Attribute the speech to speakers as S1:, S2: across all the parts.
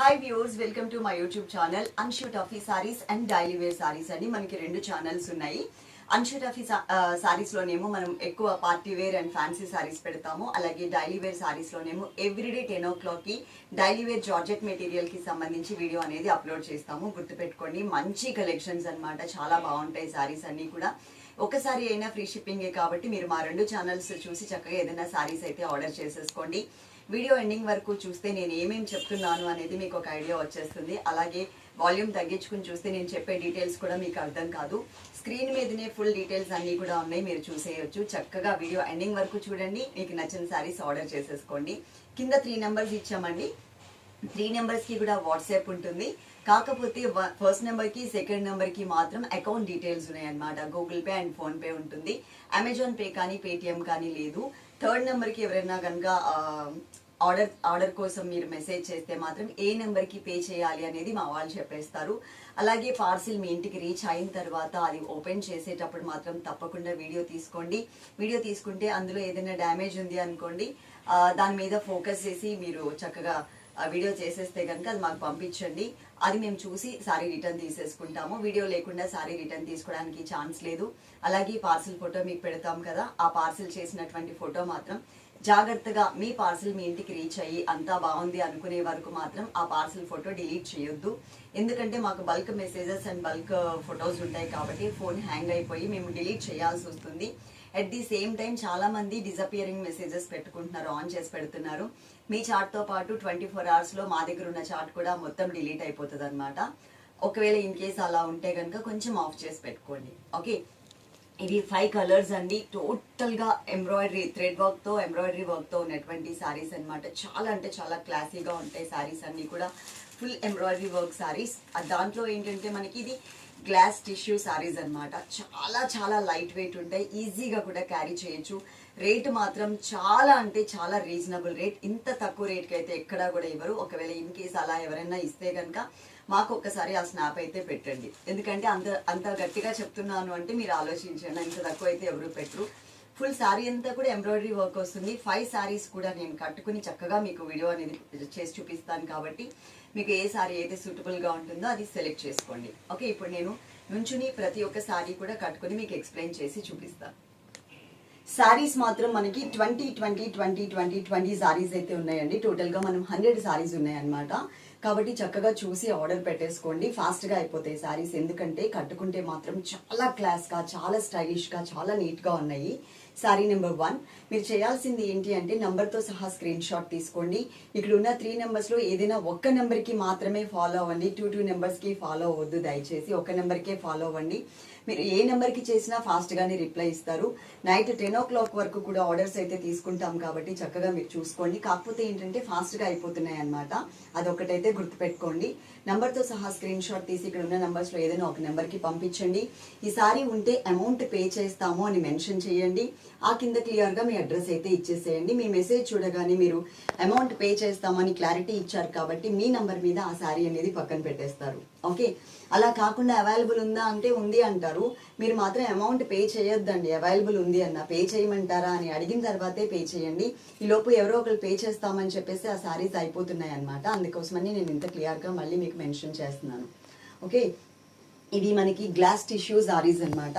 S1: Hi viewers welcome to my YouTube channel Anshu taffy saris and daily wear saris అని మనకి రెండు channels ఉన్నాయి. Anshu Tuffy సారీస్లోనేమో మనం ఎక్కువ party wear and fancy saris పెడతాము. అలాగే డైలీ వేర్ సారీస్లోనేమో ఎవ్రీడే టెన్ ఓ క్లాక్కి డైలీ వేర్ జార్జెట్ మెటీరియల్కి సంబంధించి వీడియో అనేది అప్లోడ్ చేస్తాము. గుర్తుపెట్టుకోండి మంచి కలెక్షన్స్ అన్నమాట. చాలా బాగుంటాయి సారీస్ అన్నీ కూడా. ఒకసారి అయినా ఫ్రీ షిప్పింగే కాబట్టి మీరు మా రెండు ఛానల్స్ చూసి చక్కగా ఏదైనా సారీస్ అయితే ఆర్డర్ చేసేసుకోండి. వీడియో ఎండింగ్ వరకు చూస్తే నేను ఏమేమి చెప్తున్నాను అనేది మీకు ఒక ఐడియా వచ్చేస్తుంది. అలాగే వాల్యూమ్ తగ్గించుకుని చూస్తే నేను చెప్పే డీటెయిల్స్ కూడా మీకు అర్థం కాదు. స్క్రీన్ మీదనే ఫుల్ డీటెయిల్స్ అన్నీ కూడా ఉన్నాయి మీరు చూసేయొచ్చు. చక్కగా వీడియో ఎండింగ్ వరకు చూడండి మీకు నచ్చిన సారీస్ ఆర్డర్ చేసేసుకోండి. కింద త్రీ నెంబర్స్ ఇచ్చామండి. త్రీ నెంబర్స్కి కూడా వాట్సాప్ ఉంటుంది. కాకపోతే ఫస్ట్ నెంబర్కి సెకండ్ నెంబర్కి మాత్రం అకౌంట్ డీటెయిల్స్ ఉన్నాయన్నమాట. Google Pay and PhonePe ఉంటుంది. అమెజాన్ పే కానీ పేటిఎం కానీ లేదు. థర్డ్ నెంబర్కి ఎవరైనా కనుక ఆర్డర్ ఆర్డర్ కోసం మీరు మెసేజ్ చేస్తే మాత్రం ఏ నెంబర్కి పే చేయాలి అనేది మా వాళ్ళు చెప్పేస్తారు. అలాగే పార్సిల్ మీ ఇంటికి రీచ్ అయిన తర్వాత అది ఓపెన్ చేసేటప్పుడు మాత్రం తప్పకుండా వీడియో తీసుకోండి. వీడియో తీసుకుంటే అందులో ఏదైనా డ్యామేజ్ ఉంది అనుకోండి దాని మీద ఫోకస్ చేసి మీరు చక్కగా వీడియో చేసేస్తే కనుక అది మాకు పంపించండి. అది మేము చూసి సారీ రిటర్న్ తీసేసుకుంటాము. వీడియో లేకుండా సారీ రిటర్న్ తీసుకోవడానికి ఛాన్స్ లేదు. అలాగే పార్సిల్ ఫోటో మీకు పెడతాం కదా. ఆ పార్సిల్ చేసినటువంటి ఫోటో మాత్రం జాగ్రత్తగా మీ పార్సిల్ మీ ఇంటికి రీచ్ అయ్యి అంతా బాగుంది అనుకునే వరకు మాత్రం ఆ పార్సిల్ ఫోటో డిలీట్ చేయొద్దు. ఎందుకంటే మాకు bulk messages and bulk photos ఉంటాయి కాబట్టి ఫోన్ హ్యాంగ్ అయిపోయి మేము డిలీట్ చేయాల్సి వస్తుంది. అట్ ది సేమ్ టైం చాలా మంది డిసపియరింగ్ మెసేజెస్ పెట్టుకుంటున్నారు ఆన్ చేసి పెడుతున్నారు. మీ చార్ట్తో పాటు ట్వంటీ ఫోర్ అవర్స్లో మా దగ్గర ఉన్న చార్ట్ కూడా మొత్తం డిలీట్ అయిపోతుంది అనమాట ఒకవేళ ఇన్ కేస్ అలా ఉంటే కనుక కొంచెం ఆఫ్ చేసి పెట్టుకోండి. ఓకే? ఇవి ఫైవ్ కలర్స్ అండి. టోటల్గా ఎంబ్రాయిడరీ థ్రెడ్ వర్క్తో ఎంబ్రాయిడరీ వర్క్తో ఉన్నటువంటి సారీస్ అనమాట చాలా అంటే చాలా క్లాసీగా ఉంటాయి సారీస్ అన్నీ కూడా. Full embroidery work saris. దాంట్లో ఏంటంటే మనకి ఇది గ్లాస్ టిష్యూ సారీస్ అన్నమాట. చాలా చాలా లైట్ వెయిట్ ఉంటాయి. ఈజీగా కూడా క్యారీ చేయొచ్చు. రేట్ మాత్రం చాలా అంటే చాలా రీజనబుల్ రేట్. ఇంత తక్కువ రేట్కి అయితే ఎక్కడా కూడా ఇవ్వరు. ఒకవేళ ఇన్ కేస్ అలా ఎవరైనా ఇస్తే కనుక మాకు ఒక్కసారి ఆ స్నాప్ అయితే పెట్టండి. ఎందుకంటే అంత అంత గట్టిగా చెప్తున్నాను అంటే మీరు ఆలోచించండి. ఇంత తక్కువ అయితే ఎవరు పెట్టరు. ఫుల్ శారీ అంతా కూడా ఎంబ్రాయిడరీ వర్క్ వస్తుంది. ఫైవ్ శారీస్ కూడా నేను కట్టుకుని చక్కగా మీకు వీడియో అనేది చేసి చూపిస్తాను కాబట్టి మీకు ఏ శారీ అయితే సూటబుల్గా ఉంటుందో అది సెలెక్ట్ చేసుకోండి. ఓకే ఇప్పుడు నేను నుంచుని ప్రతి ఒక్క శారీ కూడా కట్టుకుని మీకు ఎక్స్ప్లెయిన్ చేసి చూపిస్తాను. సారీస్ మాత్రం మనకి twenty twenty twenty twenty twenty saris అయితే ఉన్నాయండి. టోటల్గా మనం హండ్రెడ్ సారీస్ ఉన్నాయన్నమాట. కాబట్టి చక్కగా చూసి ఆర్డర్ పెట్టేసుకోండి. ఫాస్ట్గా అయిపోతాయి సారీస్. ఎందుకంటే కట్టుకుంటే మాత్రం చాలా క్లాస్గా చాలా స్టైలిష్గా చాలా నీట్గా ఉన్నాయి. శారీ నెంబర్ వన్ మీరు చేయాల్సింది ఏంటి అంటే నెంబర్తో సహా స్క్రీన్ షాట్ తీసుకోండి. ఇక్కడ ఉన్న త్రీ నెంబర్స్లో ఏదైనా ఒక్క నెంబర్కి మాత్రమే ఫాలో అవ్వండి. టూ టూ నెంబర్స్కి ఫాలో అవ్వద్దు. దయచేసి ఒక నెంబర్కే ఫాలో అవ్వండి. మీరు ఏ నెంబర్కి చేసినా ఫాస్ట్గానే రిప్లై ఇస్తారు. నైట్ టెన్ ఓ క్లాక్ వరకు కూడా ఆర్డర్స్ అయితే తీసుకుంటాం కాబట్టి చక్కగా మీరు చూసుకోండి. కాకపోతే ఏంటంటే ఫాస్ట్గా అయిపోతున్నాయి అనమాట అదొకటైతే గుర్తుపెట్టుకోండి. నెంబర్తో సహా స్క్రీన్ షాట్ తీసి ఇక్కడ ఉన్న నెంబర్స్లో ఏదైనా ఒక నెంబర్కి పంపించండి. ఈ ఉంటే అమౌంట్ పే చేస్తాము అని మెన్షన్ చేయండి. ఆ కింద క్లియర్గా మీ అడ్రస్ అయితే ఇచ్చేసేయండి. మీ మెసేజ్ చూడగానే మీరు అమౌంట్ పే చేస్తామని క్లారిటీ ఇచ్చారు కాబట్టి మీ నంబర్ మీద ఆ శారీ అనేది పక్కన పెట్టేస్తారు. ఓకే? అలా కాకుండా అవైలబుల్ ఉందా అంటే ఉంది అంటారు. మీరు మాత్రం అమౌంట్ పే చేయొద్దండి. అవైలబుల్ ఉంది అన్న పే చేయమంటారా అని అడిగిన తర్వాతే పే చేయండి. ఈ లోపు ఎవరో ఒకరు పే చేస్తామని చెప్పేసి ఆ సారీస్ అయిపోతున్నాయి అనమాట అందుకోసమని నేను ఇంత క్లియర్గా మళ్ళీ మీకు మెన్షన్ చేస్తున్నాను. ఓకే ఇది మనకి గ్లాస్ టిష్యూ సారీస్ అన్నమాట.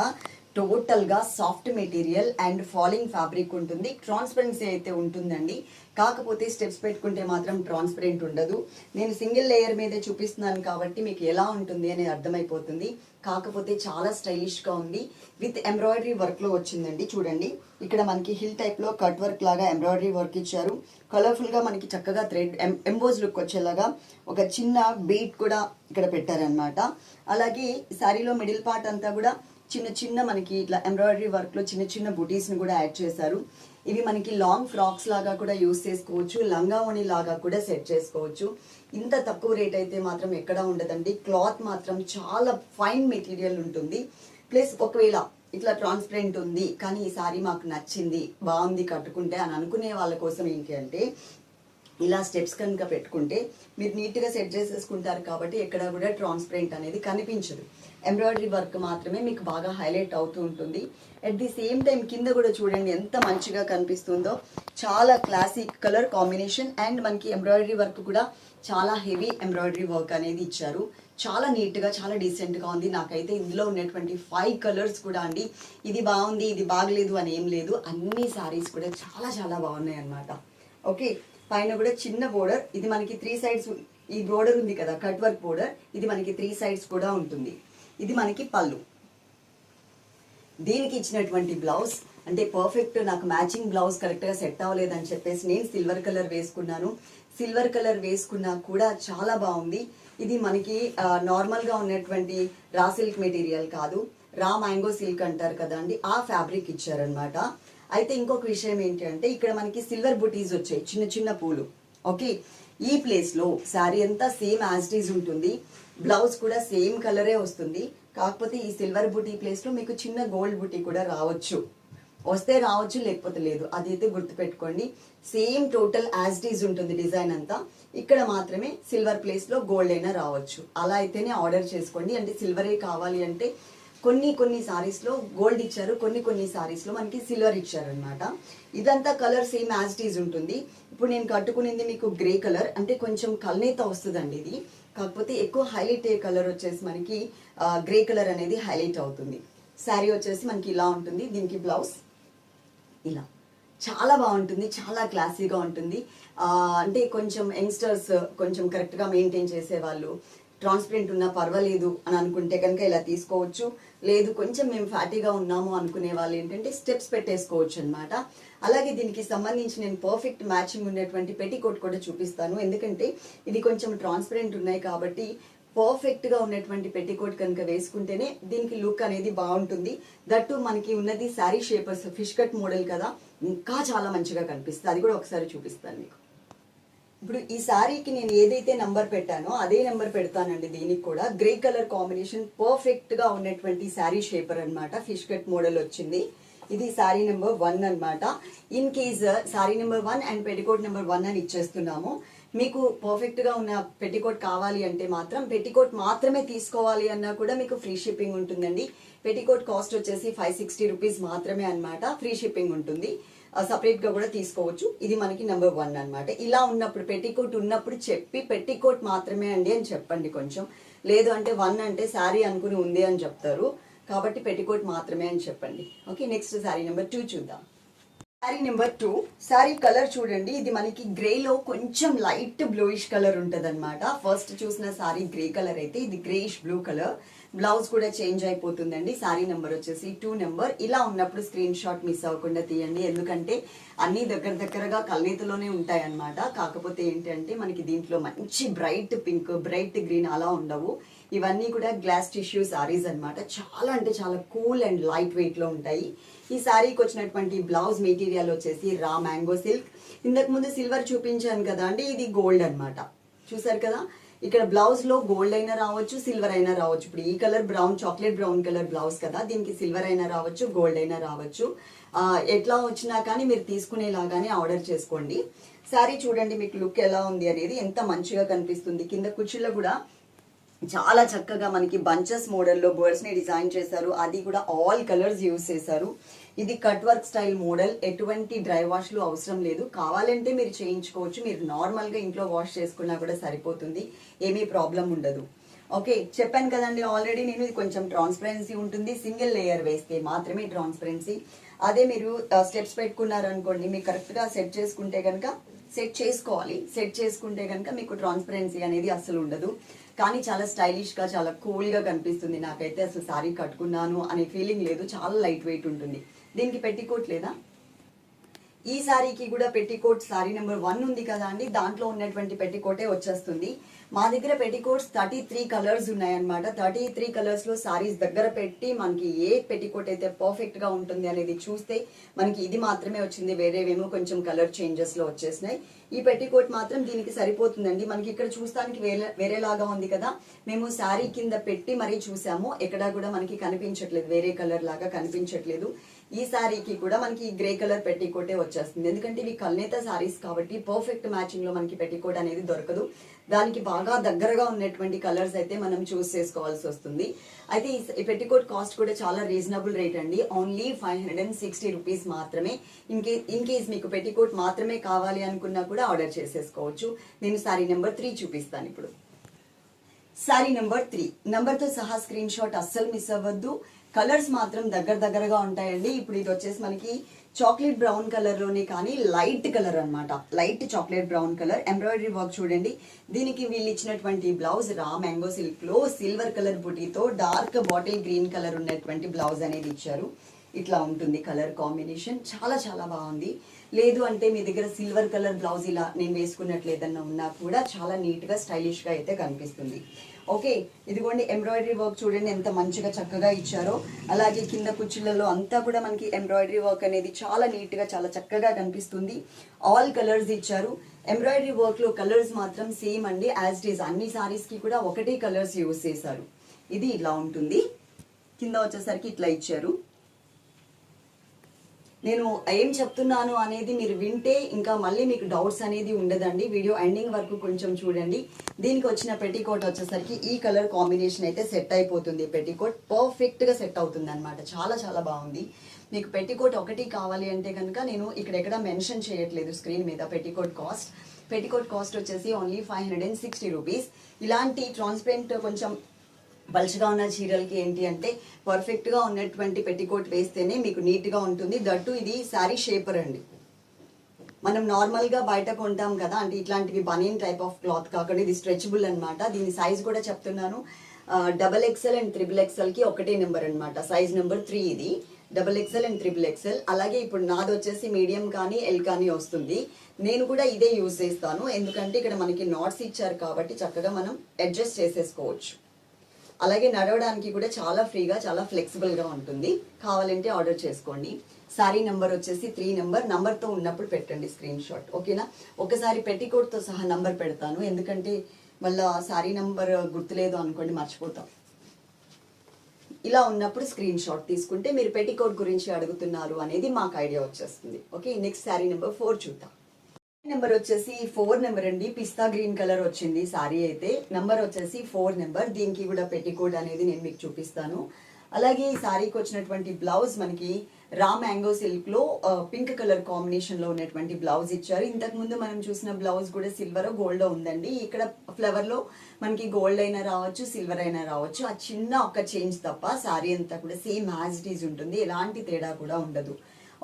S1: టోటల్గా soft material and falling fabric ఉంటుంది. ట్రాన్స్పరెన్సీ అయితే ఉంటుందండి. కాకపోతే స్టెప్స్ పెట్టుకుంటే మాత్రం ట్రాన్స్పరెంట్ ఉండదు. నేను సింగిల్ లేయర్ మీదే చూపిస్తున్నాను కాబట్టి మీకు ఎలా ఉంటుంది అనేది అర్థమైపోతుంది. కాకపోతే చాలా స్టైలిష్గా ఉంది. విత్ ఎంబ్రాయిడరీ వర్క్లో వచ్చిందండి చూడండి. ఇక్కడ మనకి హిల్ టైప్లో కట్ వర్క్ లాగా ఎంబ్రాయిడరీ వర్క్ ఇచ్చారు. కలర్ఫుల్గా మనకి చక్కగా థ్రెడ్ ఎంబోజ్ లుక్ వచ్చేలాగా ఒక చిన్న బీట్ కూడా ఇక్కడ పెట్టారనమాట అలాగే శారీలో మిడిల్ పార్ట్ అంతా కూడా చిన్న చిన్న మనకి ఇట్లా ఎంబ్రాయిడరీ వర్క్లో చిన్న చిన్న బుటీస్ని కూడా యాడ్ చేశారు. ఇవి మనకి లాంగ్ ఫ్రాక్స్ లాగా కూడా యూస్ చేసుకోవచ్చు లంగావణి లాగా కూడా సెట్ చేసుకోవచ్చు. ఇంత తక్కువ రేట్ అయితే మాత్రం ఎక్కడ ఉండదండి. క్లాత్ మాత్రం చాలా ఫైన్ మెటీరియల్ ఉంటుంది. ప్లస్ ఒకవేళ ఇట్లా ట్రాన్స్పరెంట్ ఉంది కానీ ఈ సారీ మాకు నచ్చింది బాగుంది కట్టుకుంటే అని అనుకునే వాళ్ళ కోసం ఏంటి అంటే ఇలా స్టెప్స్ కనుక పెట్టుకుంటే మీరు నీట్గా సెట్ చేసేసుకుంటారు కాబట్టి ఎక్కడ కూడా ట్రాన్స్పరెంట్ అనేది కనిపించదు. ఎంబ్రాయిడరీ వర్క్ మాత్రమే మీకు బాగా హైలైట్ అవుతూ ఉంటుంది. అట్ ది సేమ్ టైం కింద కూడా చూడండి ఎంత మంచిగా కనిపిస్తుందో. చాలా క్లాసిక్ కలర్ కాంబినేషన్ అండ్ మనకి ఎంబ్రాయిడరీ వర్క్ కూడా చాలా హెవీ ఎంబ్రాయిడరీ వర్క్ అనేది ఇచ్చారు. చాలా నీట్గా చాలా డీసెంట్గా ఉంది. నాకైతే ఇందులో ఉన్నటువంటి ఫైవ్ కలర్స్ కూడా అండి. ఇది బాగుంది ఇది బాగలేదు అని ఏం లేదు. అన్ని శారీస్ కూడా చాలా చాలా బాగున్నాయి అన్నమాట. ఓకే పైన కూడా చిన్న బోర్డర్ ఇది మనకి త్రీ సైడ్స్ ఈ బోర్డర్ ఉంది కదా కట్ వర్క్ బోర్డర్ ఇది మనకి త్రీ సైడ్స్ కూడా ఉంటుంది. ఇది మనకి పళ్ళు. దీనికి ఇచ్చినటువంటి బ్లౌజ్ అంటే పర్ఫెక్ట్ నాకు మ్యాచింగ్ బ్లౌజ్ కరెక్ట్గా సెట్ అవ్వలేదని చెప్పేసి నేను సిల్వర్ కలర్ వేసుకున్నాను. సిల్వర్ కలర్ వేసుకున్నా కూడా చాలా బాగుంది. ఇది మనకి నార్మల్గా ఉన్నటువంటి రా సిల్క్ మెటీరియల్ కాదు. రా మ్యాంగో సిల్క్ అంటారు కదండి ఆ ఫ్యాబ్రిక్ ఇచ్చారనమాట అయితే ఇంకొక విషయం ఏంటి అంటే ఇక్కడ మనకి సిల్వర్ బుటీస్ వచ్చాయి చిన్న చిన్న పూలు. ఓకే ఈ ప్లేస్లో శారీ అంతా సేమ్ యాజ్ ఉంటుంది. బ్లౌజ్ కూడా సేమ్ కలరే వస్తుంది. కాకపోతే ఈ సిల్వర్ బుటీ ప్లేస్లో మీకు చిన్న గోల్డ్ బుటీ కూడా రావచ్చు. వస్తే రావచ్చు లేకపోతే లేదు. అదైతే గుర్తుపెట్టుకోండి. సేమ్ టోటల్ యాజ్ డీజ్ ఉంటుంది డిజైన్ అంతా. ఇక్కడ మాత్రమే సిల్వర్ ప్లేస్లో గోల్డ్ అయినా రావచ్చు. అలా అయితేనే ఆర్డర్ చేసుకోండి. అంటే సిల్వరే కావాలి అంటే కొన్ని కొన్ని సారీస్లో గోల్డ్ ఇచ్చారు. కొన్ని కొన్ని సారీస్లో మనకి సిల్వర్ ఇచ్చారనమాట ఇదంతా కలర్ సేమ్ యాజ్ డీజ్ ఉంటుంది. ఇప్పుడు నేను కట్టుకునేది మీకు గ్రే కలర్. అంటే కొంచెం కల్నేత వస్తుందండి ఇది. కాకపోతే ఎక్కువ హైలైట్ అయ్యే కలర్ వచ్చేసి మనకి గ్రే కలర్ అనేది హైలైట్ అవుతుంది. శారీ వచ్చేసి మనకి ఇలా ఉంటుంది దీనికి బ్లౌజ్ ఇలా. చాలా బాగుంటుంది చాలా క్లాసీగా ఉంటుంది. అంటే కొంచెం యంగ్స్టర్స్ కొంచెం కరెక్ట్గా మెయింటైన్ చేసేవాళ్ళు. ట్రాన్స్పరెంట్ ఉన్నా పర్వాలేదు అని అనుకుంటే కనుక ఇలా తీసుకోవచ్చు. లేదు కొంచెం మేము ఫ్యాటీగా ఉన్నాము అనుకునే వాళ్ళు ఏంటంటే స్టెప్స్ పెట్టేసుకోవచ్చు అనమాట అలాగే దీనికి సంబంధించి నేను పర్ఫెక్ట్ మ్యాచింగ్ ఉన్నటువంటి పెట్టికోట్ కూడా చూపిస్తాను. ఎందుకంటే ఇది కొంచెం ట్రాన్స్పరెంట్ ఉన్నాయి కాబట్టి పర్ఫెక్ట్గా ఉన్నటువంటి పెట్టికోట్ కనుక వేసుకుంటేనే దీనికి లుక్ అనేది బాగుంటుంది. దట్టు మనకి ఉన్నది sari shapers fish cut model కదా ఇంకా చాలా మంచిగా కనిపిస్తుంది. అది కూడా ఒకసారి చూపిస్తాను మీకు. ఇప్పుడు ఈ శారీకి నేను ఏదైతే నంబర్ పెట్టానో అదే నెంబర్ పెడతానండి దీనికి కూడా. గ్రే కలర్ కాంబినేషన్ పర్ఫెక్ట్గా ఉన్నటువంటి శారీ షేపర్ అనమాట ఫిష్ కట్ మోడల్ వచ్చింది. ఇది శారీ నెంబర్ వన్ అన్నమాట. In case sari number one and petticoat number one అని ఇచ్చేస్తున్నాము. మీకు పర్ఫెక్ట్గా ఉన్న పెట్టికోట్ కావాలి అంటే మాత్రం పెట్టికోట్ మాత్రమే తీసుకోవాలి అన్నా కూడా మీకు ఫ్రీ షిప్పింగ్ ఉంటుందండి. పెట్టికోట్ కాస్ట్ వచ్చేసి ఫైవ్ సిక్స్టీ రూపీస్ మాత్రమే అన్నమాట. ఫ్రీ షిప్పింగ్ ఉంటుంది. సపరేట్గా కూడా తీసుకోవచ్చు. ఇది మనకి నెంబర్ వన్ అనమాట ఇలా ఉన్నప్పుడు పెట్టికోట్ ఉన్నప్పుడు చెప్పి పెట్టికోట్ మాత్రమే అండి అని చెప్పండి కొంచెం. లేదు అంటే వన్ అంటే శారీ అనుకుని ఉంది అని చెప్తారు. కాబట్టి పెట్టికోట్ మాత్రమే అని చెప్పండి. Okay next sari number two చూద్దాం. Sari number two sari colour చూడండి. ఇది మనకి గ్రేలో కొంచెం లైట్ బ్లూయిష్ కలర్ ఉంటుంది అనమాట ఫస్ట్ చూసిన శారీ గ్రే కలర్ అయితే ఇది గ్రేయిష్ బ్లూ కలర్ బ్లౌజ్ కూడా చేంజ్ అయిపోతుందండి. శారీ నెంబర్ వచ్చేసి టూ నెంబర్. ఇలా ఉన్నప్పుడు స్క్రీన్ షాట్ మిస్ అవ్వకుండా తీయండి. ఎందుకంటే అన్ని దగ్గర దగ్గరగా కల్నేతలోనే ఉంటాయి అన్నమాట కాకపోతే ఏంటంటే మనకి దీంట్లో మంచి బ్రైట్ పింక్ బ్రైట్ గ్రీన్ అలా ఉండవు. ఇవన్నీ కూడా గ్లాస్ టిష్యూ సారీస్ అన్నమాట. చాలా అంటే చాలా కూల్ అండ్ లైట్ వెయిట్లో ఉంటాయి. ఈ శారీకి వచ్చినటువంటి బ్లౌజ్ మెటీరియల్ వచ్చేసి రా మ్యాంగో సిల్క్. ఇంతకుముందు సిల్వర్ చూపించాను కదా అండి. ఇది గోల్డ్ అన్నమాట. చూసారు కదా? ఇక్కడ బ్లౌజ్లో గోల్డ్ అయినా రావచ్చు సిల్వర్ అయినా రావచ్చు. ఇప్పుడు ఈ colour brown chocolate brown colour blouse కదా దీనికి సిల్వర్ అయినా రావచ్చు గోల్డ్ అయినా రావచ్చు. ఎట్లా వచ్చినా కానీ మీరు తీసుకునేలాగానే ఆర్డర్ చేసుకోండి. శారీ చూడండి మీకు లుక్ ఎలా ఉంది అనేది ఎంత మంచిగా కనిపిస్తుంది. కింద కుర్చీలో కూడా చాలా చక్కగా మనకి బంచెస్ మోడల్లో బర్డ్స్ని డిజైన్ చేశారు. అది కూడా ఆల్ కలర్స్ యూజ్ చేశారు. ఇది కట్ వర్క్ స్టైల్ మోడల్. ఎటువంటి డ్రై వాష్లు అవసరం లేదు. కావాలంటే మీరు చేయించుకోవచ్చు. మీరు నార్మల్గా ఇంట్లో వాష్ చేసుకున్నా కూడా సరిపోతుంది. ఏమీ ప్రాబ్లం ఉండదు. ఓకే చెప్పాను కదండి ఆల్రెడీ నేను ఇది కొంచెం ట్రాన్స్పరెన్సీ ఉంటుంది. సింగిల్ లేయర్ వేస్తే మాత్రమే ట్రాన్స్పరెన్సీ. అదే మీరు స్టెప్స్ పెట్టుకున్నారనుకోండి మీరు కరెక్ట్గా సెట్ చేసుకుంటే కనుక సెట్ చేసుకోవాలి. సెట్ చేసుకుంటే కనుక మీకు ట్రాన్స్పరెన్సీ అనేది అసలు ఉండదు. కానీ చాలా స్టైలిష్గా చాలా కూల్గా కనిపిస్తుంది. నాకైతే అసలు సారీ కట్టుకున్నాను అనే ఫీలింగ్ లేదు. చాలా లైట్ వెయిట్ ఉంటుంది. దీనికి పెట్టికోట్ లేదా? ఈ సారీకి కూడా పెట్టికోట్ సారీ నెంబర్ వన్ ఉంది కదా అండి. దాంట్లో ఉన్నటువంటి పెట్టికోటే వచ్చేస్తుంది. మా దగ్గర పెట్టికోట్స్ థర్టీ త్రీ కలర్స్ ఉన్నాయన్నమాట. థర్టీ త్రీ కలర్స్లో సారీస్ దగ్గర పెట్టి మనకి ఏ పెట్టికోట్ అయితే పర్ఫెక్ట్గా ఉంటుంది అనేది చూస్తే మనకి ఇది మాత్రమే వచ్చింది. వేరేవేమో కొంచెం కలర్ చేంజెస్లో వచ్చేసినాయి. ఈ పెట్టికోట్ మాత్రం దీనికి సరిపోతుందండి. మనకి ఇక్కడ చూస్తానికి వేరే వేరేలాగా ఉంది కదా. మేము శారీ కింద పెట్టి మరీ చూసాము. ఎక్కడా కూడా మనకి కనిపించట్లేదు. వేరే కలర్ లాగా కనిపించట్లేదు. ఈ శారీకి కూడా మనకి గ్రే కలర్ పెట్టికోటే వచ్చేస్తుంది. ఎందుకంటే ఇవి కల్నేత శారీస్ కాబట్టి పర్ఫెక్ట్ మ్యాచింగ్లో మనకి పెట్టికోట్ అనేది దొరకదు. దానికి బాగా దగ్గరగా ఉన్నటువంటి కలర్స్ అయితే మనం చూస్ చేసుకోవాల్సి వస్తుంది. అయితే ఈ- పెట్టికోట్ కాస్ట్ కూడా చాలా రీజనబుల్ రేట్ అండి. Only five hundred and sixty rupees మాత్రమే. ఇన్కే ఇన్ కేస్ మీకు పెట్టికోట్ మాత్రమే కావాలి అనుకున్నా కూడా ఆర్డర్ చేసేసుకోవచ్చు. నేను శారీ నెంబర్ త్రీ చూపిస్తాను ఇప్పుడు. శారీ నెంబర్ త్రీ నెంబర్తో సహా స్క్రీన్ షాట్ అస్సలు మిస్ అవ్వద్దు. కలర్స్ మాత్రం దగ్గర దగ్గరగా ఉంటాయండి. ఇప్పుడు ఇది వచ్చేసి మనకి చాక్లెట్ బ్రౌన్ కలర్లోనే కానీ లైట్ కలర్ అన్నమాట. Light chocolate brown colour. Embroidery work చూడండి. దీనికి వీళ్ళు ఇచ్చినటువంటి బ్లౌజ్ రా మ్యాంగో సిల్క్లో సిల్వర్ కలర్ బుటీతో డార్క్ బాటిల్ గ్రీన్ కలర్ ఉన్నటువంటి బ్లౌజ్ అనేది ఇచ్చారు. ఇట్లా ఉంటుంది కలర్ కాంబినేషన్. చాలా చాలా బాగుంది. లేదు అంటే మీ దగ్గర సిల్వర్ కలర్ బ్లౌజ్ ఇలా నేను వేసుకున్నట్లు ఏదన్నా ఉన్నా కూడా చాలా నీట్గా స్టైలిష్గా అయితే కనిపిస్తుంది. ఓకే ఇదిగోండి ఎంబ్రాయిడరీ వర్క్ చూడండి ఎంత మంచిగా చక్కగా ఇచ్చారో. అలాగే కింద కుర్చీలలో అంతా కూడా మనకి ఎంబ్రాయిడరీ వర్క్ అనేది చాలా నీట్గా చాలా చక్కగా కనిపిస్తుంది. ఆల్ కలర్స్ ఇచ్చారు. ఎంబ్రాయిడరీ వర్క్లో కలర్స్ మాత్రం సేమ్ అండి. యాజ్ డీజ్ అన్ని సారీస్కి కూడా ఒకటే కలర్స్ యూస్ చేశారు. ఇది ఇలా ఉంటుంది. కింద వచ్చేసరికి ఇట్లా ఇచ్చారు. నేను ఏం చెప్తున్నాను అనేది మీరు వింటే ఇంకా మళ్ళీ మీకు డౌట్స్ అనేది ఉండదండి. వీడియో ఎండింగ్ వరకు కొంచెం చూడండి. దీనికి వచ్చిన పెట్టికోట్ వచ్చేసరికి ఈ కలర్ కాంబినేషన్ అయితే సెట్ అయిపోతుంది. పెట్టికోట్ పర్ఫెక్ట్గా సెట్ అవుతుంది అనమాట చాలా చాలా బాగుంది. మీకు పెట్టికోట్ ఒకటి కావాలి అంటే కనుక నేను ఇక్కడ ఎక్కడ మెన్షన్ చేయట్లేదు స్క్రీన్ మీద పెట్టికోట్ కాస్ట్ పెట్టికోట్ కాస్ట్ వచ్చేసి only five hundred and sixty rupees ఇలాంటి ట్రాన్స్పరెంట్ కొంచెం బల్చగా ఉన్న చీరలకి ఏంటి అంటే పర్ఫెక్ట్గా ఉన్నటువంటి పెట్టికోట్ వేస్తేనే మీకు నీట్గా ఉంటుంది. దట్టు ఇది శారీ షేపర్ అండి. మనం నార్మల్గా బయట కొంటాం కదా అంటే ఇట్లాంటివి బనీన్ టైప్ ఆఫ్ క్లాత్ కాకుండా ఇది స్ట్రెచబుల్ అనమాట దీని సైజ్ కూడా చెప్తున్నాను. డబల్ ఎక్సెల్ అండ్ త్రిబుల్ ఎక్సెల్కి ఒకటే నెంబర్ అన్నమాట. సైజ్ నెంబర్ త్రీ ఇది. Double XL and triple XL అలాగే ఇప్పుడు నాది వచ్చేసి మీడియం కానీ ఎల్ కానీ వస్తుంది. నేను కూడా ఇదే యూజ్ చేస్తాను. ఎందుకంటే ఇక్కడ మనకి నాట్స్ ఇచ్చారు కాబట్టి చక్కగా మనం అడ్జస్ట్ చేసేసుకోవచ్చు. అలాగే నడవడానికి కూడా చాలా ఫ్రీగా చాలా ఫ్లెక్సిబుల్గా ఉంటుంది. కావాలంటే ఆర్డర్ చేసుకోండి. సారీ నెంబర్ వచ్చేసి త్రీ నెంబర్. నెంబర్తో ఉన్నప్పుడు పెట్టండి స్క్రీన్ షాట్. ఓకేనా? ఒకసారి పెట్టికోట్తో సహా నంబర్ పెడతాను. ఎందుకంటే మళ్ళా సారీ నెంబర్ గుర్తులేదు అనుకోండి మర్చిపోతాం. ఇలా ఉన్నప్పుడు స్క్రీన్ షాట్ తీసుకుంటే మీరు పెట్టికోట్ గురించి అడుగుతున్నారు అనేది మాకు ఐడియా వచ్చేస్తుంది. Okay? Next sari number four చూద్దాం. నెంబర్ వచ్చేసి ఫోర్ నెంబర్ అండి. పిస్తా గ్రీన్ కలర్ వచ్చింది సారీ అయితే. నెంబర్ వచ్చేసి ఫోర్ నెంబర్. దీనికి కూడా పెట్టికోడ్ అనేది నేను మీకు చూపిస్తాను. అలాగే ఈ సారీకి వచ్చినటువంటి బ్లౌజ్ మనకి రా మ్యాంగో సిల్క్లో పింక్ కలర్ కాంబినేషన్లో ఉన్నటువంటి బ్లౌజ్ ఇచ్చారు. ఇంతకు ముందు మనం చూసిన బ్లౌజ్ కూడా సిల్వర్ గోల్డ్ ఉందండి. ఇక్కడ ఫ్లవర్లో మనకి గోల్డ్ అయినా రావచ్చు సిల్వర్ అయినా రావచ్చు. ఆ చిన్న ఒక చేంజ్ తప్ప సారీ అంతా కూడా సేమ్ యాజ్ ఇట్ ఈజ్ ఉంటుంది. ఎలాంటి తేడా కూడా ఉండదు.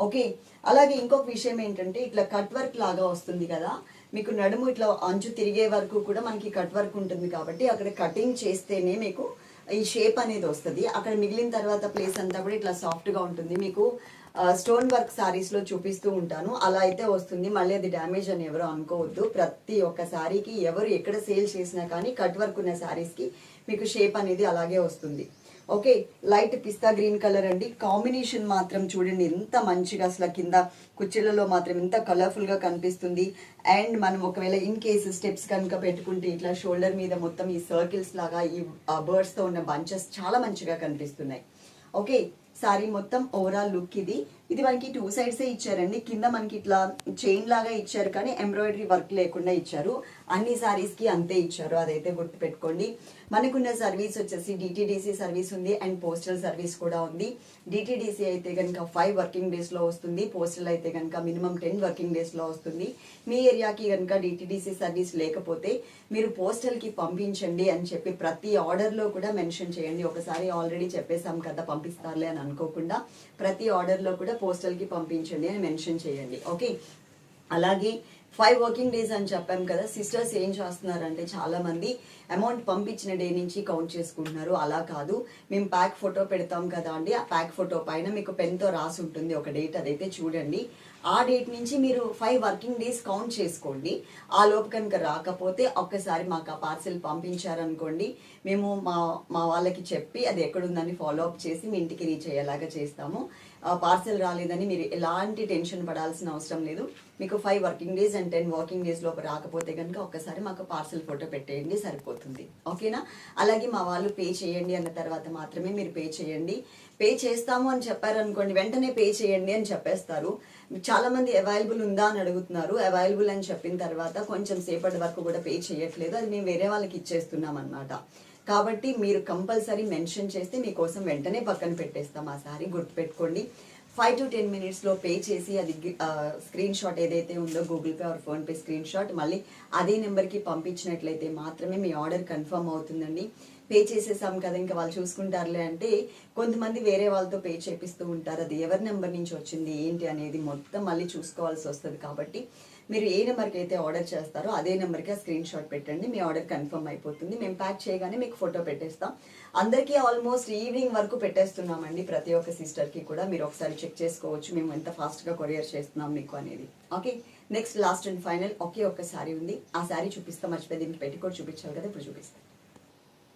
S1: ఓకే. అలాగే ఇంకొక విషయం ఏంటంటే ఇట్లా కట్ వర్క్ లాగా వస్తుంది కదా. మీకు నడుము ఇట్లా అంచు తిరిగే వరకు కూడా మనకి కట్ వర్క్ ఉంటుంది కాబట్టి అక్కడ కటింగ్ చేస్తేనే మీకు ఈ షేప్ అనేది వస్తుంది. అక్కడ మిగిలిన తర్వాత ప్లేస్ అంతా కూడా ఇట్లా సాఫ్ట్గా ఉంటుంది. మీకు స్టోన్ వర్క్ శారీస్లో చూపిస్తూ ఉంటాను. అలా అయితే వస్తుంది. మళ్ళీ అది డ్యామేజ్ అని ఎవరు అనుకోవద్దు. ప్రతి ఒక్క శారీకి ఎవరు ఎక్కడ సేల్ చేసినా కానీ కట్ వర్క్ ఉన్న శారీస్కి మీకు షేప్ అనేది అలాగే వస్తుంది. Okay light pista green colour అండి. కాంబినేషన్ మాత్రం చూడండి ఎంత మంచిగా అసలు కింద కుర్చీలలో మాత్రం ఎంత కలర్ఫుల్గా కనిపిస్తుంది. అండ్ మనం ఒకవేళ ఇన్ కేసు స్టెప్స్ కనుక పెట్టుకుంటే ఇట్లా షోల్డర్ మీద మొత్తం ఈ సర్కిల్స్ లాగా ఈ బర్డ్స్తో ఉన్న బంచెస్ చాలా మంచిగా కనిపిస్తున్నాయి. ఓకే సారీ మొత్తం ఓవరాల్ లుక్ ఇది. ఇది మనకి టూ సైడ్స్ ఇచ్చారండి. కింద మనకి ఇట్లా చైన్ లాగా ఇచ్చారు కానీ ఎంబ్రాయిడరీ వర్క్ లేకుండా ఇచ్చారు. అన్ని సారీస్కి అంతే ఇచ్చారు. అదైతే గుర్తు పెట్టుకోండి మనకున్న సర్వీస్ వచ్చేసి డిటిడిసి సర్వీస్ ఉంది అండ్ పోస్టల్ సర్వీస్ కూడా ఉంది. డిటిడిసి అయితే కనుక ఫైవ్ వర్కింగ్ డేస్లో వస్తుంది. పోస్టల్ అయితే కనుక మినిమం టెన్ వర్కింగ్ డేస్లో వస్తుంది. మీ ఏరియాకి కనుక డిటిడిసి సర్వీస్ లేకపోతే మీరు పోస్టల్కి పంపించండి అని చెప్పి ప్రతి ఆర్డర్లో కూడా మెన్షన్ చేయండి. ఒకసారి ఆల్రెడీ చెప్పేసాం కదా పంపిస్తారులే అని అనుకోకుండా ప్రతి ఆర్డర్లో కూడా పోస్టల్కి పంపించండి అని మెన్షన్ చేయండి. ఓకే అలాగే ఫైవ్ వర్కింగ్ డేస్ అని చెప్పాం కదా సిస్టర్స్ ఏం చేస్తున్నారంటే చాలామంది అమౌంట్ పంపించిన డే నుంచి కౌంట్ చేసుకుంటున్నారు. అలా కాదు. మేము ప్యాక్ ఫోటో పెడతాం కదా అండి. ఆ ప్యాక్ ఫోటో పైన మీకు పెన్తో రాసి ఉంటుంది. ఒక డేట్ అదైతే చూడండి. ఆ డేట్ నుంచి మీరు ఫైవ్ వర్కింగ్ డేస్ కౌంట్ చేసుకోండి. ఆ లోపు కనుక రాకపోతే ఒక్కసారి మాకు ఆ పార్సిల్ పంపించారనుకోండి మేము మా మా వాళ్ళకి చెప్పి అది ఎక్కడుందని ఫాలో అప్ చేసి మీ ఇంటికి రీచ్ అయ్యేలాగా చేస్తాము. పార్సెల్ రాలేదని మీరు ఎలాంటి టెన్షన్ పడాల్సిన అవసరం లేదు. మీకు five working days and ten working days లోపు రాకపోతే కనుక ఒక్కసారి మాకు పార్సెల్ ఫోటో పెట్టేయండి సరిపోతుంది. ఓకేనా? అలాగే మా వాళ్ళు పే చేయండి అన్న తర్వాత మాత్రమే మీరు పే చేయండి. పే చేస్తాము అని చెప్పారనుకోండి వెంటనే పే చేయండి అని చెప్పేస్తారు. చాలామంది అవైలబుల్ ఉందా అని అడుగుతున్నారు. అవైలబుల్ అని చెప్పిన తర్వాత కొంచెం సేపటి వరకు కూడా పే చేయట్లేదు. అది మేము వేరే వాళ్ళకి ఇచ్చేస్తున్నాం అనమాట కాబట్టి మీరు కంపల్సరీ మెన్షన్ చేస్తే మీకోసం వెంటనే పక్కన పెట్టేస్తాం ఆ సారీ. గుర్తుపెట్టుకోండి. ఫైవ్ టు టెన్ మినిట్స్లో పే చేసి అది స్క్రీన్ షాట్ ఏదైతే ఉందో Google Pay or PhonePe screenshot మళ్ళీ అదే నెంబర్కి పంపించినట్లయితే మాత్రమే మీ ఆర్డర్ కన్ఫర్మ్ అవుతుందండి. పే చేసేసాం కదా ఇంకా వాళ్ళు చూసుకుంటారులే అంటే కొంతమంది వేరే వాళ్ళతో పే చేపిస్తూ ఉంటారు. అది ఎవరి నెంబర్ నుంచి వచ్చింది ఏంటి అనేది మొత్తం మళ్ళీ చూసుకోవాల్సి వస్తుంది కాబట్టి మీరు ఏ నెంబర్కి అయితే ఆర్డర్ చేస్తారో అదే నెంబర్కి ఆ స్క్రీన్ షాట్ పెట్టండి. మీ ఆర్డర్ కన్ఫర్మ్ అయిపోతుంది. మేము ప్యాక్ చేయగానే మీకు ఫోటో పెట్టేస్తాం. అందరికీ ఆల్మోస్ట్ ఈవినింగ్ వరకు పెట్టేస్తున్నామండి. ప్రతి ఒక్క సిస్టర్కి కూడా మీరు ఒకసారి చెక్ చేసుకోవచ్చు. మేము ఎంత ఫాస్ట్గా కొరియర్ చేస్తున్నాం మీకు అనేది. Okay next last and final ఒకే ఒక్క శారీ ఉంది. ఆ శారీ చూపిస్తాం మర్చిపోయి దీనికి పెట్టుకోటి చూపించాలి కదా ఇప్పుడు చూపిస్తాం.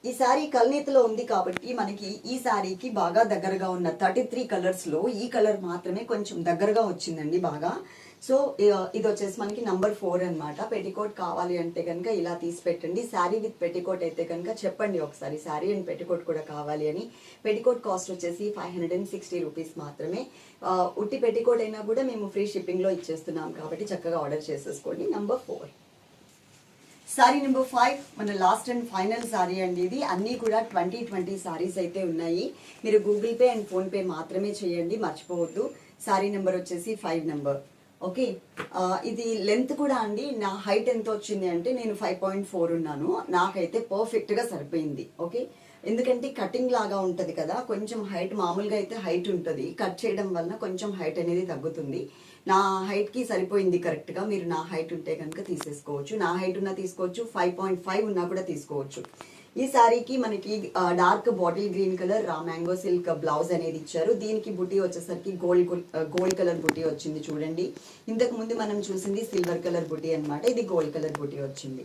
S1: ఈ శారీ కల్నేతలో ఉంది కాబట్టి మనకి ఈ శారీకి బాగా దగ్గరగా ఉన్న థర్టీ త్రీ కలర్స్లో ఈ కలర్ మాత్రమే కొంచెం దగ్గరగా వచ్చిందండి బాగా. సో ఇది వచ్చేసి మనకి నంబర్ ఫోర్ అనమాట పెట్టికోట్ కావాలి అంటే కనుక ఇలా తీసి పెట్టండి. శారీ విత్ పెట్టికోట్ అయితే కనుక చెప్పండి ఒకసారి. శారీ అండ్ పెట్టికోట్ కూడా కావాలి అని. పెట్టికోట్ కాస్ట్ వచ్చేసి five hundred and sixty rupees మాత్రమే. ఉట్టి పెట్టికోట్ అయినా కూడా మేము ఫ్రీ షిప్పింగ్లో ఇచ్చేస్తున్నాం కాబట్టి చక్కగా ఆర్డర్ చేసేసుకోండి. Number four. Sari number five మన లాస్ట్ అండ్ ఫైనల్ సారీ అండి ఇది. అన్నీ కూడా ట్వంటీ ట్వంటీ సారీస్ అయితే ఉన్నాయి. మీరు గూగుల్ పే అండ్ ఫోన్పే మాత్రమే చేయండి. మర్చిపోవద్దు. సారీ నెంబర్ వచ్చేసి ఫైవ్ నెంబర్. ఓకే. ఇది లెంత్ కూడా అండి. నా హైట్ ఎంత వచ్చింది అంటే నేను ఫైవ్ పాయింట్ ఫోర్ ఉన్నాను. నాకైతే పర్ఫెక్ట్గా సరిపోయింది. ఓకే. ఎందుకంటే కటింగ్ లాగా ఉంటుంది కదా కొంచెం హైట్ మామూలుగా అయితే హైట్ ఉంటుంది. కట్ చేయడం వలన కొంచెం హైట్ అనేది తగ్గుతుంది. నా హైట్కి సరిపోయింది కరెక్ట్గా. మీరు నా హైట్ ఉంటే కనుక తీసేసుకోవచ్చు. నా హైట్ ఉన్నా తీసుకోవచ్చు. ఫైవ్ పాయింట్ ఫైవ్ ఉన్నా కూడా తీసుకోవచ్చు. ఈ శారీకి మనకి dark bottle green colour raw mango silk blouse అనేది ఇచ్చారు. దీనికి బుటీ వచ్చేసరికి గోల్డ్ గోల్డ్ కలర్ బుటీ వచ్చింది చూడండి. ఇంతకు ముందు మనం చూసింది సిల్వర్ కలర్ బుటీ అన్నమాట. ఇది గోల్డ్ కలర్ బుటీ వచ్చింది.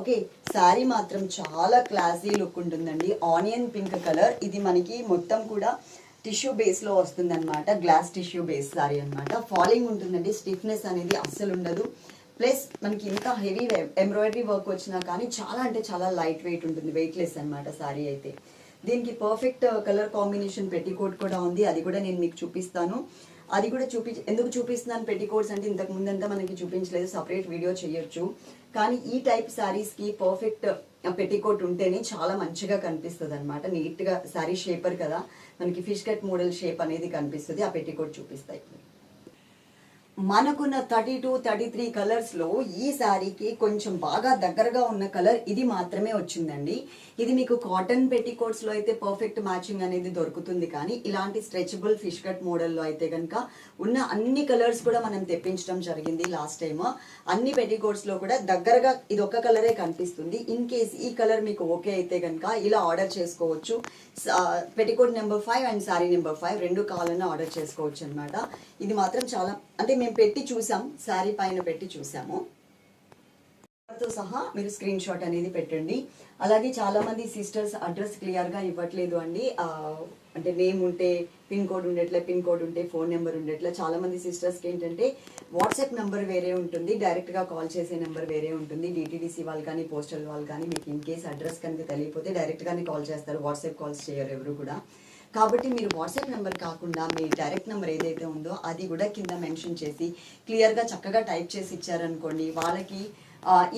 S1: ఓకే శారీ మాత్రం చాలా క్లాసీ లుక్ ఉంటుందండి. Onion pink colour. ఇది మనకి మొత్తం కూడా టిష్యూ బేస్లో వస్తుంది అనమాట గ్లాస్ టిష్యూ బేస్ సారీ అన్నమాట. ఫాలింగ్ ఉంటుందండి. స్టిఫ్నెస్ అనేది అస్సలు ఉండదు. ప్లస్ మనకి ఇంకా హెవీ ఎంబ్రాయిడరీ వర్క్ వచ్చినా కానీ చాలా అంటే చాలా లైట్ వెయిట్ ఉంటుంది వెయిట్లెస్ అన్నమాట శారీ అయితే. దీనికి పర్ఫెక్ట్ కలర్ కాంబినేషన్ పెట్టికోట్ కూడా ఉంది. అది కూడా నేను మీకు చూపిస్తాను. అది కూడా చూపి ఎందుకు చూపిస్తున్నాను పెట్టికోట్స్ అంటే ఇంతకు ముందంతా మనకి చూపించలేదు సపరేట్ వీడియో చేయొచ్చు. కానీ ఈ టైప్ శారీస్కి పర్ఫెక్ట్ పెట్టికోట్ ఉంటేనే చాలా మంచిగా కనిపిస్తుంది అనమాట నీట్గా శారీ షేపర్ కదా మనకి ఫిష్ కట్ మోడల్ షేప్ అనేది కనిపిస్తుంది. ఆ పెట్టికోట్ చూపిస్తాయి మనకున్న థర్టీ టూ థర్టీ త్రీ కలర్స్లో ఈ శారీకి కొంచెం బాగా దగ్గరగా ఉన్న కలర్ ఇది మాత్రమే వచ్చిందండి. ఇది మీకు కాటన్ పెట్టికోట్స్లో అయితే పర్ఫెక్ట్ మ్యాచింగ్ అనేది దొరుకుతుంది కానీ ఇలాంటి స్ట్రెచబుల్ ఫిష్ కట్ మోడల్లో అయితే కనుక ఉన్న అన్ని కలర్స్ కూడా మనం తెప్పించడం జరిగింది లాస్ట్ టైం అన్ని పెట్టికోట్స్ కూడా దగ్గరగా ఇది ఒక్క కలరే కనిపిస్తుంది. ఇన్ కేస్ ఈ కలర్ మీకు ఓకే అయితే కనుక ఇలా ఆర్డర్ చేసుకోవచ్చు. Petticoat number five and sari number five రెండు కావాలన్నా ఆర్డర్ చేసుకోవచ్చు అన్నమాట. ఇది మాత్రం చాలా అంటే మేము మేము పెట్టి చూసాం శారీ పైన పెట్టి చూసాము. తో సహా మీరు స్క్రీన్ షాట్ అనేది పెట్టండి. అలాగే చాలా మంది సిస్టర్స్ అడ్రస్ క్లియర్గా ఇవ్వట్లేదు అండి. అంటే నేమ్ ఉంటే పిన్ కోడ్ ఉండేట్లే పిన్ కోడ్ ఉంటే ఫోన్ నెంబర్ ఉండేట్లే. చాలా మంది ఏంటంటే వాట్సాప్ నెంబర్ వేరే ఉంటుంది. డైరెక్ట్గా కాల్ చేసే నెంబర్ వేరే ఉంటుంది. డిటీడీసీ వాళ్ళు కానీ పోస్టల్ వాళ్ళు కానీ మీకు ఇన్ కేస్ అడ్రస్ కనుక తెలియకపోతే డైరెక్ట్గానే కాల్ చేస్తారు. వాట్సాప్ కాల్స్ చేయరు ఎవరు కూడా. కాబట్టి మీరు వాట్సాప్ నెంబర్ కాకుండా మీ డైరెక్ట్ నెంబర్ ఏదైతే ఉందో అది కూడా కింద మెన్షన్ చేసి క్లియర్గా చక్కగా టైప్ చేసి ఇచ్చారనుకోండి వాళ్ళకి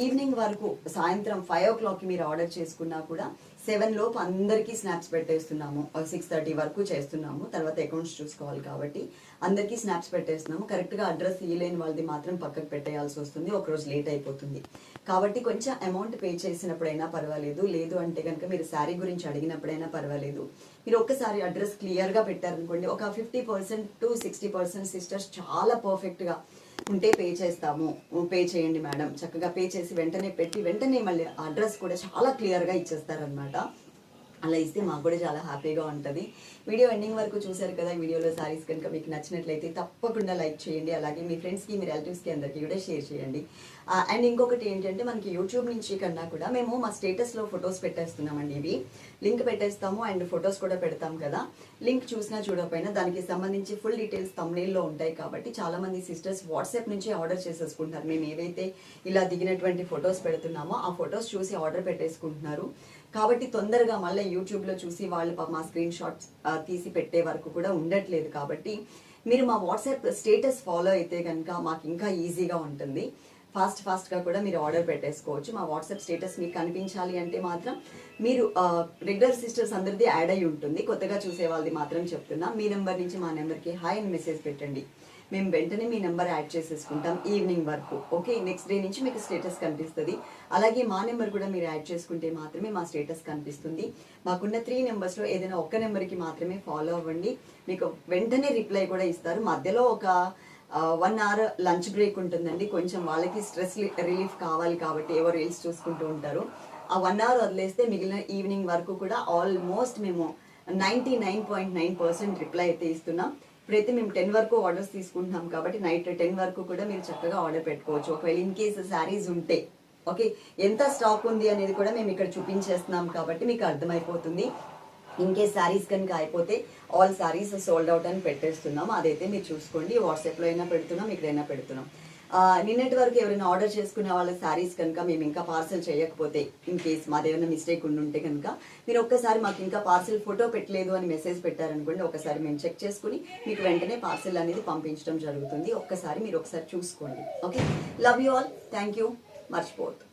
S1: ఈవినింగ్ వరకు సాయంత్రం ఫైవ్ ఓ క్లాక్కి మీరు ఆర్డర్ చేసుకున్నా కూడా సెవెన్ లోపు అందరికీ స్నాప్స్ పెట్టేస్తున్నాము. సిక్స్ థర్టీ వరకు చేస్తున్నాము. తర్వాత అకౌంట్స్ చూసుకోవాలి కాబట్టి అందరికీ స్నాప్స్ పెట్టేస్తున్నాము. కరెక్ట్గా అడ్రస్ ఇయ్యలేని వాళ్ళది మాత్రం పక్కకు పెట్టేయాల్సి వస్తుంది. ఒకరోజు లేట్ అయిపోతుంది. కాబట్టి కొంచెం అమౌంట్ పే చేసినప్పుడైనా పర్వాలేదు. లేదు అంటే కనుక మీరు శారీ గురించి అడిగినప్పుడైనా పర్వాలేదు. మీరు ఒక్కసారి అడ్రస్ క్లియర్గా పెట్టారనుకోండి ఒక fifty percent to sixty percent sisters చాలా పర్ఫెక్ట్గా ఉంటే పే చేస్తాము. పే చేయండి మేడం. చక్కగా పే చేసి వెంటనే పెట్టి వెంటనే మళ్ళీ అడ్రస్ కూడా చాలా క్లియర్గా ఇచ్చేస్తారనమాట అలా ఇస్తే మాకు కూడా చాలా హ్యాపీగా ఉంటుంది. వీడియో ఎండింగ్ వరకు చూశారు కదా వీడియోలో సారీస్ కనుక మీకు నచ్చినట్లయితే తప్పకుండా లైక్ చేయండి. అలాగే మీ ఫ్రెండ్స్కి మీ రిలేటివ్స్కి అందరికీ కూడా షేర్ చేయండి. అండ్ ఇంకొకటి ఏంటంటే మనకి యూట్యూబ్ నుంచి కన్నా కూడా మేము మా స్టేటస్లో ఫొటోస్ పెట్టేస్తున్నామండి ఇవి. లింక్ పెట్టేస్తాము అండ్ ఫొటోస్ కూడా పెడతాం కదా. లింక్ చూసినా చూడకపోయినా దానికి సంబంధించి ఫుల్ డీటెయిల్స్ తమ్నేల్లో ఉంటాయి కాబట్టి చాలా మంది సిస్టర్స్ వాట్సాప్ నుంచి ఆర్డర్ చేసేసుకుంటారు మేము ఏవైతే ఇలా దిగినటువంటి ఫొటోస్ పెడుతున్నామో ఆ ఫొటోస్ చూసి ఆర్డర్ పెట్టేసుకుంటున్నారు. కాబట్టి తొందరగా మళ్ళీ యూట్యూబ్లో చూసి వాళ్ళు మా స్క్రీన్ షాట్స్ తీసి పెట్టే వరకు కూడా ఉండట్లేదు కాబట్టి మీరు మా వాట్సాప్ స్టేటస్ ఫాలో అయితే కనుక మాకు ఇంకా ఈజీగా ఉంటుంది. ఫాస్ట్ ఫాస్ట్గా కూడా మీరు ఆర్డర్ పెట్టేసుకోవచ్చు. మా వాట్సాప్ స్టేటస్ మీకు కనిపించాలి అంటే మాత్రం మీరు రెగ్యులర్ సిస్టర్స్ అందరిది యాడ్ అయి ఉంటుంది. కొత్తగా చూసే వాళ్ళది మాత్రం చెప్తున్నా. మీ నెంబర్ నుంచి మా నెంబర్కి హాయ్ అని మెసేజ్ పెట్టండి. మేము వెంటనే మీ నెంబర్ యాడ్ చేసేసుకుంటాం ఈవినింగ్ వరకు. ఓకే నెక్స్ట్ డే నుంచి మీకు స్టేటస్ కనిపిస్తుంది. అలాగే మా నెంబర్ కూడా మీరు యాడ్ చేసుకుంటే మాత్రమే మా స్టేటస్ కనిపిస్తుంది. మాకున్న త్రీ నెంబర్స్లో ఏదైనా ఒక్క నెంబర్కి మాత్రమే ఫాలో అవ్వండి. మీకు వెంటనే రిప్లై కూడా ఇస్తారు. మధ్యలో ఒక వన్ అవర్ లంచ్ బ్రేక్ ఉంటుందండి. కొంచెం వాళ్ళకి స్ట్రెస్ రిలీఫ్ కావాలి కాబట్టి ఎవరు రీల్స్ చూసుకుంటూ ఉంటారు. ఆ వన్ అవర్ వదిలేస్తే మిగిలిన ఈవినింగ్ వరకు కూడా ఆల్మోస్ట్ మేము ninety nine point nine percent reply అయితే ఇస్తున్నాం. ఇప్పుడైతే మేము టెన్ వరకు ఆర్డర్స్ తీసుకుంటున్నాం కాబట్టి నైట్ టెన్ వరకు కూడా మీరు చక్కగా ఆర్డర్ పెట్టుకోవచ్చు. ఒకవేళ ఇన్ కేసు శారీస్ ఉంటే ఓకే ఎంత స్టాక్ ఉంది అనేది కూడా మేము ఇక్కడ చూపించేస్తున్నాం కాబట్టి మీకు అర్థమైపోతుంది. ఇన్ శారీస్ కనుక అయిపోతే ఆల్ శారీస్ సోల్డ్ అవుట్ అని పెట్టేస్తున్నాం. అదైతే మీరు చూసుకోండి. వాట్సాప్లో అయినా పెడుతున్నాం ఇక్కడైనా పెడుతున్నాం. నిన్నటి వరకు ఎవరైనా ఆర్డర్ చేసుకునే వాళ్ళ శారీస్ కనుక మేము ఇంకా పార్సల్ చేయకపోతే ఇన్ కేస్ మాదేమైనా మిస్టేక్ ఉండుంటే కనుక మీరు ఒక్కసారి మాకు ఇంకా పార్సల్ ఫోటో పెట్టలేదు అని మెసేజ్ పెట్టారనుకోండి ఒకసారి మేము చెక్ చేసుకుని మీకు వెంటనే పార్సల్ అనేది పంపించడం జరుగుతుంది. ఒక్కసారి మీరు ఒకసారి చూసుకోండి. Okay love you all thank you మర్చిపోవద్దు.